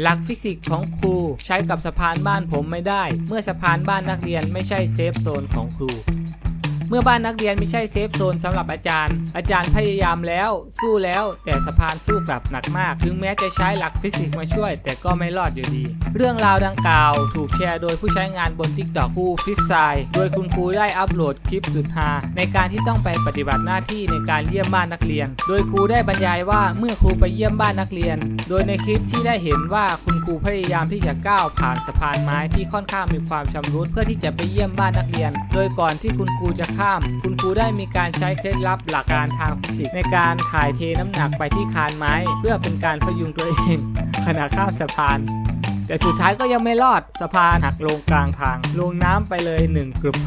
หลักฟิสิกส์ของครูใช้กับสะพานบ้านผมไม่ได้ เมื่อสะพานบ้านนักเรียนไม่ใช่เซฟโซนของครู มื่อบ้านนักเรียนไม่ใช่เซฟโซนสำหรับอาจารย์ อาจารย์พยายามแล้ว สู้แล้ว แต่สะพานสู้กลับหนักมาก ถึงแม้จะใช้หลักฟิสิกส์มาช่วย แต่ก็ไม่รอดอยู่ดี เรื่องราวดังกล่าว ถูกแชร์โดยผู้ใช้งานบน TikTok ครูฟิสไซโดยคุณครูได้อัปโหลดคลิปสุดฮาในการที่ต้องไปปฏิบัติหน้าที่ในการเยี่ยมบ้านนักเรียน โดยครูได้บรรยายว่าเมื่อครูไปเยี่ยมบ้านนักเรียน โดยในคลิปที่ได้เห็นว่าคุณครูพยายามที่จะก้าวผ่านสะพานไม้ที่ค่อนข้างมีความชำรุดเพื่อที่จะไปเยี่ยมบ้านนักเรียน โดยก่อนที่คุณครูจะข้าม คุณครูได้มีการใช้เคล็ดลับหลักการทางฟิสิกส์ในการถ่ายเทน้ำหนักไปที่คานไม้ เพื่อเป็นการพยุงตัวเองขณะข้ามสะพาน แต่สุดท้ายก็ยังไม่รอดสะพานหักลงกลางทาง ลงน้ำไปเลยหนึ่งกลุ่ม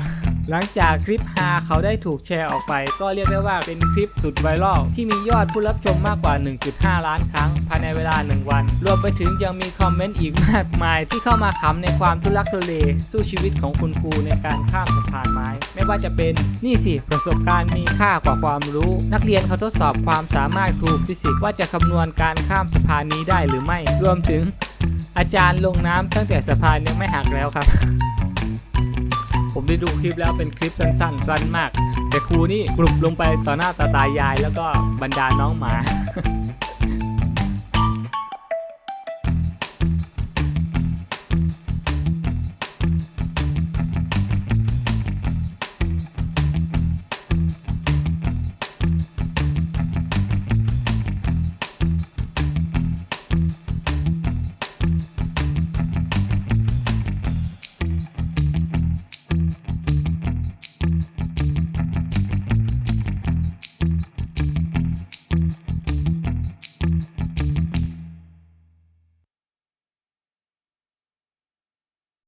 หลังจากคลิปฮาเขาได้ถูกแชร์ออกไป ก็เรียกได้ว่าเป็นคลิปสุดไวรัลที่มียอดผู้รับชมมากกว่า 1.5 ล้านครั้ง ภายในเวลา 1 วัน รวมไปถึงยังมีคอมเมนต์อีกมากมาย ที่เข้ามาขำในความทุลักทุเล สู้ชีวิตของคุณครูในการข้ามสะพานไม้ ไม่ว่าจะเป็นนี่สิ ประสบการณ์มีค่ากว่าความรู้ นักเรียนเขาทดสอบความสามารถครูฟิสิกส์ว่าจะคำนวณการข้ามสะพานนี้ได้หรือไม่ รวมถึง อาจารย์ลงน้ำตั้งแต่สะพานยังไม่หักแล้วครับ ผมได้ดูคลิปแล้วเป็นคลิปสั้นๆ สั้นมาก แต่ครูนี่กรุบลงไปต่อหน้าตาตายายแล้วก็บรรดาน้องหมา